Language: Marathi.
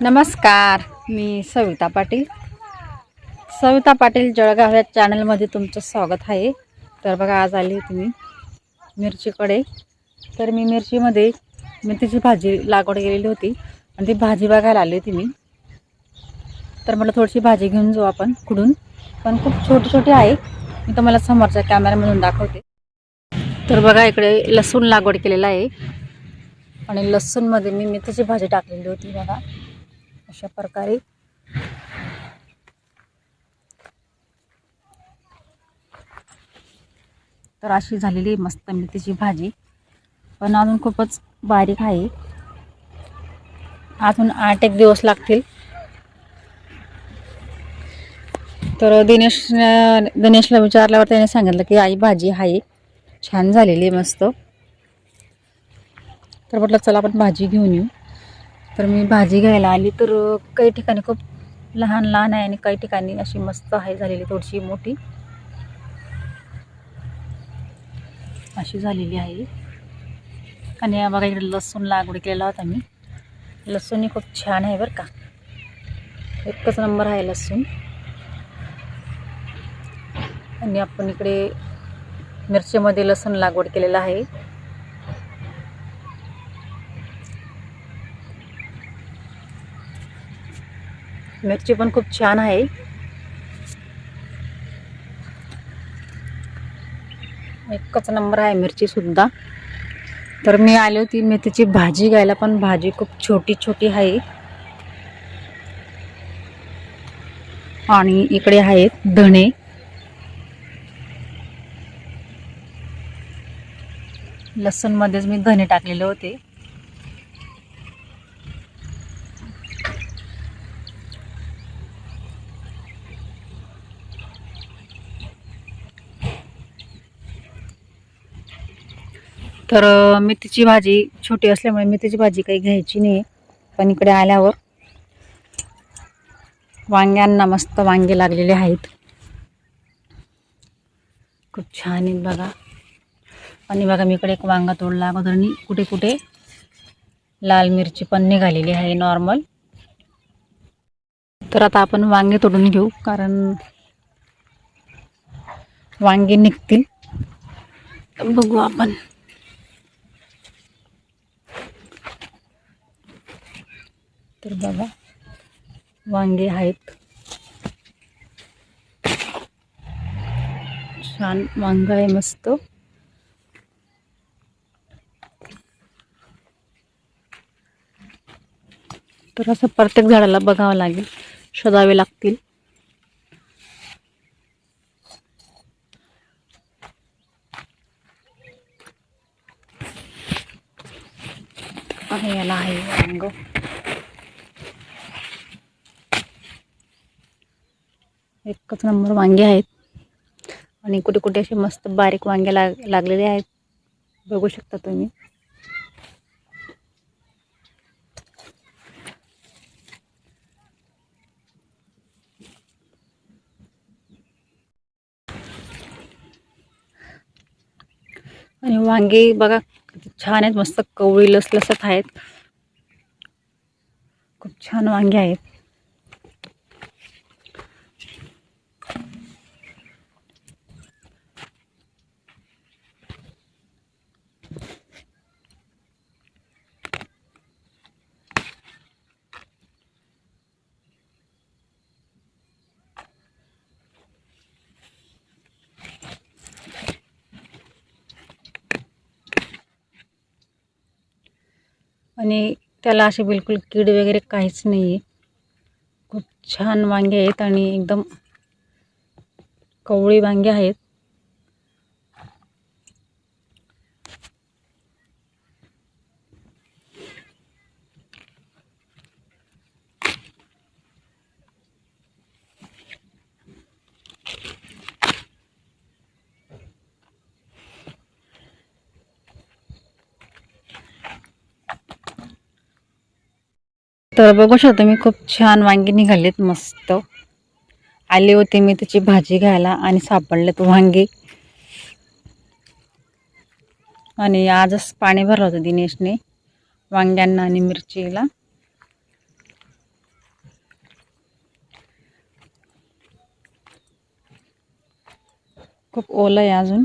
नमस्कार मी सविता पाटील. सविता पाटील जळगाव या चॅनलमध्ये तुमचं स्वागत आहे. तर बघा आज आली तुम्ही मिरचीकडे. तर मी मिरचीमध्ये मेथीची भाजी लागवड केलेली होती आणि ती भाजी बघायला आली होती मी. तर मला थोडीशी भाजी घेऊन जाऊ आपण कुठून. पण खूप छोटी छोटी आहे. मी तुम्हाला समोरच्या कॅमेऱ्यामधून दाखवते. तर बघा इकडे लसूण लागवड केलेला आहे. आणि लसूणमध्ये मी मेथीची भाजी टाकलेली होती बघा. अशा प्रकारे. तर अशी झालेली आहे मस्त मेथीची भाजी. पण अजून खूपच बारीक आहे. अजून आठ एक दिवस लागतील. तर दिनेश दिनेशला विचारल्यावर त्याने सांगितलं की आई भाजी आहे. छान झालेली आहे मस्त. तर म्हटलं चला आपण भाजी घेऊन येऊ. तर मी भाजी घ्यायला आली तर काही ठिकाणी खूप लहान लहान आहे आणि काही ठिकाणी अशी मस्त आहे झालेली थोडीशी मोठी. अशी झालेली आहे. आणि या बघा इकडे लसूण लागवड केलेला होता मी. लसूणही खूप छान आहे बरं का. एकच नंबर आहे लसूण. आणि आपण इकडे मिरचीमध्ये लसूण लागवड केलेलं आहे. मिरची पण खूप छान आहे. एकच नंबर आहे मिरची सुद्धा. तर मी आली होती मेथीची भाजी घ्यायला पण भाजी खूप छोटी छोटी आहे. आणि इकडे आहेत धणे. लसूणमध्येच मी धणे टाकलेले होते. तर मेथीची भाजी छोटी असल्यामुळे मेथीची भाजी काही घ्यायची नाही पण इकडे आल्यावर वांग्यांना मस्त वांगे लागलेले आहेत. खूप छान आहेत बघा. आणि बघा मी इकडे एक वांगा तोडला अगोदरनी कुठे कुठे? लाल मिरची पण निघालेली आहे नॉर्मल तर आता आपण वांगे तोडून घेऊ कारण वांगे निघतील. बघू आपण. तर बघा वांगे आहेत. छान वांग आहे मस्त. तर असं प्रत्येक झाडाला बघावं लागेल शोधावे लागतील. आणि याला आहे वांग. एकच नंबर वांगे आहेत. आणि कुठे कुठे असे मस्त बारीक वांगे लाग लागलेले आहेत. बघू शकता तुम्ही. आणि वांगे बघा किती छान आहेत. मस्त कवळी लसलसत आहेत. खूप छान वांगे आहेत. आणि त्याला असे बिलकुल कीड वगैरे काहीच नाही आहे खूप छान वांगे आहेत आणि एकदम कवळी वांगे आहेत. तर बघू शकतो मी खूप छान वांगी निघालेत मस्त. आले होते मी त्याची भाजी घ्यायला आणि सापडलेत वांगी. आणि आजच पाणी भरलं होतं दिनेशने वांग्यांना आणि मिरचीला. खूप ओलं आहे अजून.